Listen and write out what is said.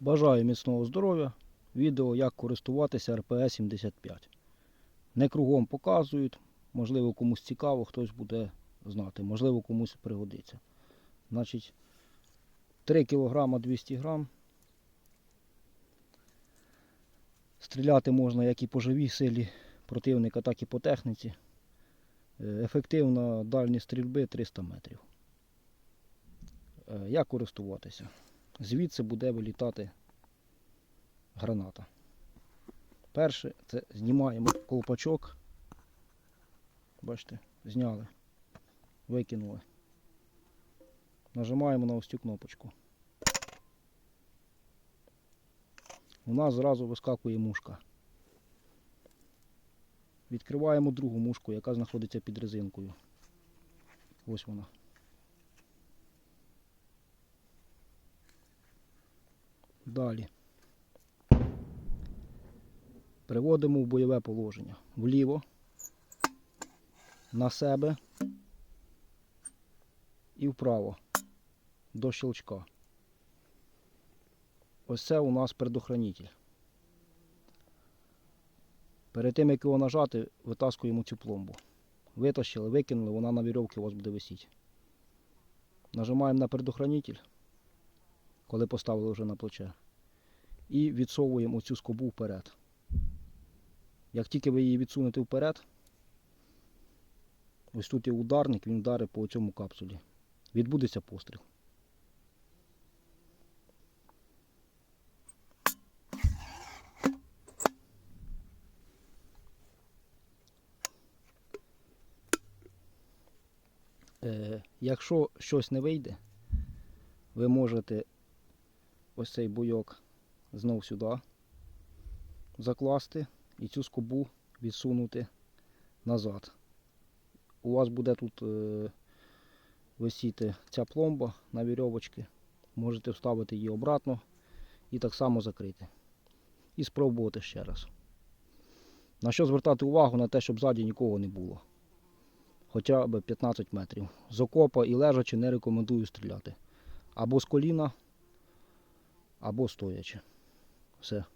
Бажаю міцного здоров'я. Відео, як користуватися РПС-75. Не кругом показують. Можливо, комусь цікаво, хтось буде знати. Можливо, комусь пригодиться. Значить, 3 кг 200 грам. Стріляти можна як і по живій силі противника, так і по техніці. Е, Ефективна дальність стрільби 300 метрів. Е, Як користуватися? Звідси буде вилітати граната. Перше, це знімаємо колпачок. Бачите, зняли, викинули. Нажимаємо на ось цю кнопочку. У нас зразу вискакує мушка. Відкриваємо другу мушку, яка знаходиться під резинкою. Ось вона. Далі. Приводимо в бойове положення. Вліво, на себе і вправо до щелчка. Ось це у нас предохранитель. Перед тим, як його нажати, витаскуємо цю пломбу. Витащили, викинули, вона на вірьовці у вас буде висіти. Нажимаємо на предохранитель, коли поставили вже на плече. І відсовуємо цю скобу вперед. Як тільки ви її відсунете вперед, ось тут є ударник, він вдарить по цьому капсулі. Відбудеться постріл. Е, якщо щось не вийде, ви можете ось цей бойок знов сюди закласти і цю скобу відсунути назад. У вас буде тут е, висіти ця пломба на вірьовочки. Можете вставити її обратно і так само закрити. І спробувати ще раз. На що звертати увагу на те, щоб ззаді нікого не було. Хоча б 15 метрів. З окопа і лежачи не рекомендую стріляти. Або з коліна, або стоячи. So.